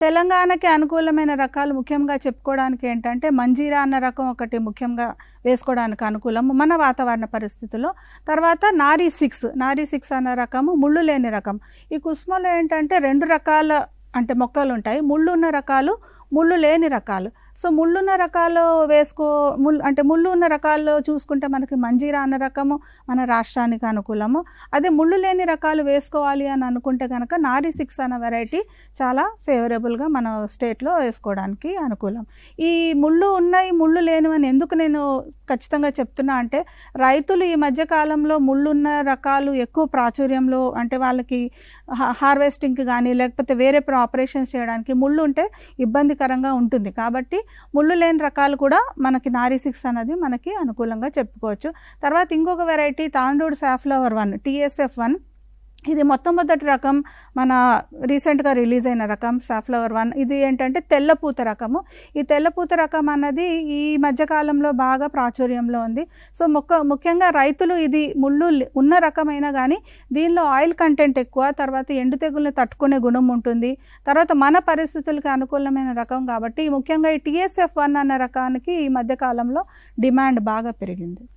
తెలంగాణకి అనుకూలమైన రకాలు ముఖ్యంగా చెప్పుకోవడానికి ఏంటంటే మంజీరా అన్న రకం ఒకటి ముఖ్యంగా వేసుకోవడానికి అనుకూలం మన వాతావరణ పరిస్థితుల్లో. తర్వాత నారీ సిక్స్ నారీ సిక్స్ అన్న రకము ముళ్ళు లేని రకం. ఈ కుస్మలో ఏంటంటే రెండు రకాల అంటే మొక్కలు ఉంటాయి. ముళ్ళు ఉన్న రకాలు ముళ్ళు లేని రకాలు. సో ముళ్ళున్న రకాలు వేసుకో ముళ్ళు అంటే ముళ్ళు ఉన్న రకాలు చూసుకుంటే మనకి మంజీరా అన్న రకము మన రాష్ట్రానికి అనుకూలము. అదే ముళ్ళు లేని రకాలు వేసుకోవాలి అని అనుకుంటే కనుక నారీ సిక్స్ అన్న వెరైటీ చాలా ఫేవరబుల్గా మన స్టేట్లో వేసుకోవడానికి అనుకూలం. ఈ ముళ్ళు ఉన్నాయి ముళ్ళు లేనివని ఎందుకు నేను ఖచ్చితంగా చెప్తున్నా అంటే రైతులు ఈ మధ్యకాలంలో ముళ్ళున్న రకాలు ఎక్కువ ప్రాచుర్యంలో అంటే వాళ్ళకి హార్వెస్టింగ్కి కానీ లేకపోతే వేరే ఆపరేషన్స్ చేయడానికి ముళ్ళు ఉంటే ఇబ్బందికరంగా ఉంటుంది. కాబట్టి ముళ్ళు లేని రకాలు కూడా మనకి నారీ సిక్స్ అనేది మనకి అనుకూలంగా చెప్పుకోవచ్చు. తర్వాత ఇంకొక వెరైటీ తాండూడు సాఫ్లవర్ వన్ టీఎస్ఎఫ్ వన్ ఇది మొట్టమొదటి రకం మన రీసెంట్గా రిలీజ్ అయిన రకం సాఫ్లవర్ వన్ ఇది ఏంటంటే తెల్లపూత రకము. ఈ తెల్లపూత రకం అన్నది ఈ మధ్యకాలంలో బాగా ప్రాచుర్యంలో ఉంది. సో మొక్క ముఖ్యంగా రైతులు ఇది ముళ్ళు ఉన్న రకమైనా కానీ దీనిలో ఆయిల్ కంటెంట్ ఎక్కువ తర్వాత ఎండు తెగుల్ని తట్టుకునే గుణం ఉంటుంది. తర్వాత మన పరిస్థితులకి అనుకూలమైన రకం కాబట్టి ముఖ్యంగా ఈ టీఎస్ఎఫ్ వన్ అన్న రకానికి ఈ మధ్యకాలంలో డిమాండ్ బాగా పెరిగింది.